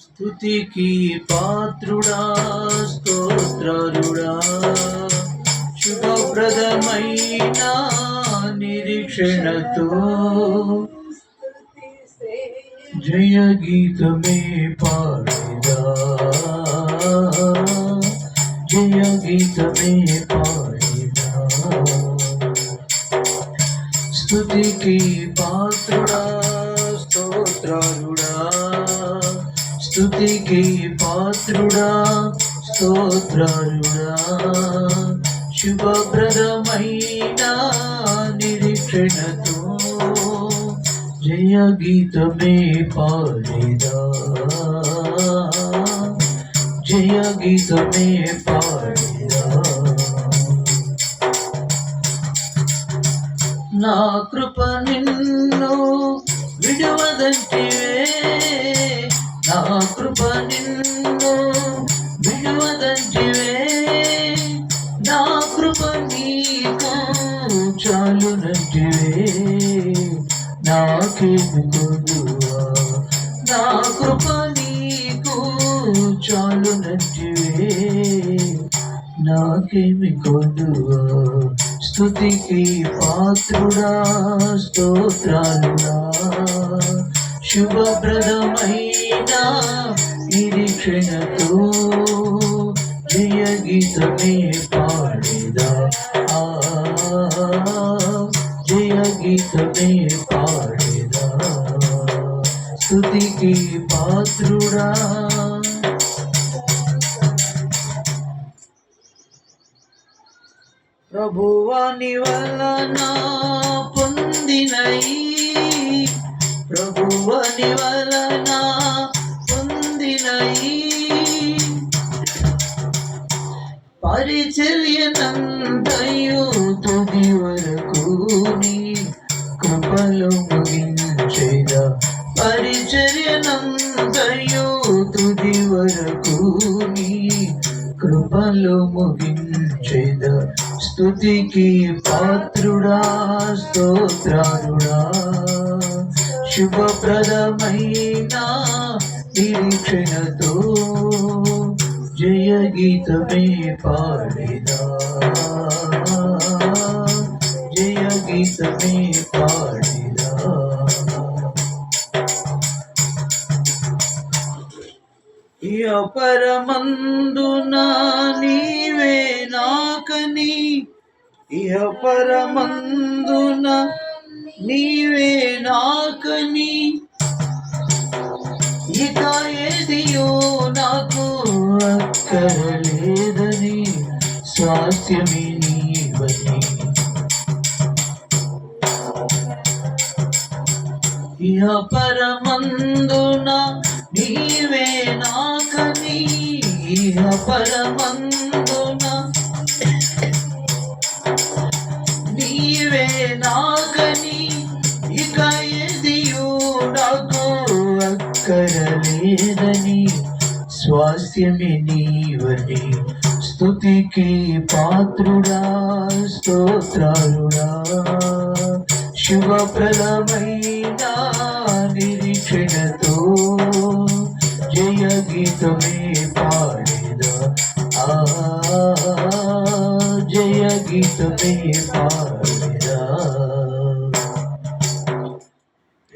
స్తుతికి పాత్రుడా స్తోత్రుడా శుభప్రదమైన నిరీక్షణతో జయ గీతమే పాడిదా జయ గీతమే పాడిదా స్తుతికి పాత్రుడా స్తోత్రుడా స్తుతికి పాత్రుడా స్తోత్రుడా శుభప్రదమైన నిరీక్షణతో జయ గీతమే పాడేదా. జయ గీతమే పాడేదా. నా కృప నిన్ను విడువదంటివే నా కృప నిన్ను విడువదంటివే నా కృప నీకు చాలునంటివే నాకేమి కొదువా నా కృప నీకు చాలునంటివే నాకేమి కొడువా. స్తుతికి పాత్రుడా స్తోత్రాలుడా శుభప్రదమైన నిరీక్షణతో జయ గీతమే పాడిదా? జయ గీతమే పాడిదా? స్థుతికి పాత్రుడా? ప్రభువాని వలన పొందినై ప్రభువని వలన పొందినయి. పరిచర్యనంతయు తుది వరకు నీ కృపలు ముగించేద. పరిచర్యనంతయు తుది వరకు నీ కృపలు ముగించేద. స్తుతికి పాత్రుడా స్తోత్రారుడా శుభప్రదమైన నిరీక్షణతో జయ గీతమే పాడిదా జయ గీతమే పాడిదా ఇయ నీవే నాకని. ఇహ పరమందున నీవే నాకని ఇక ఏదియో నాకు అక్కరలేదని స్వాస్థ్యమే నీవని. ఇహ పరమందున నీవే నాకని ఇహ పరమందు స్వాస్థ్యమే నీవని. స్థుతికి పాత్రుడా స్తోత్రాలుడా. శుభప్రదమైన నిరీక్షణతో జయ గీతమే పాడిదా. ఆ జయ గీతమే పాడిదా.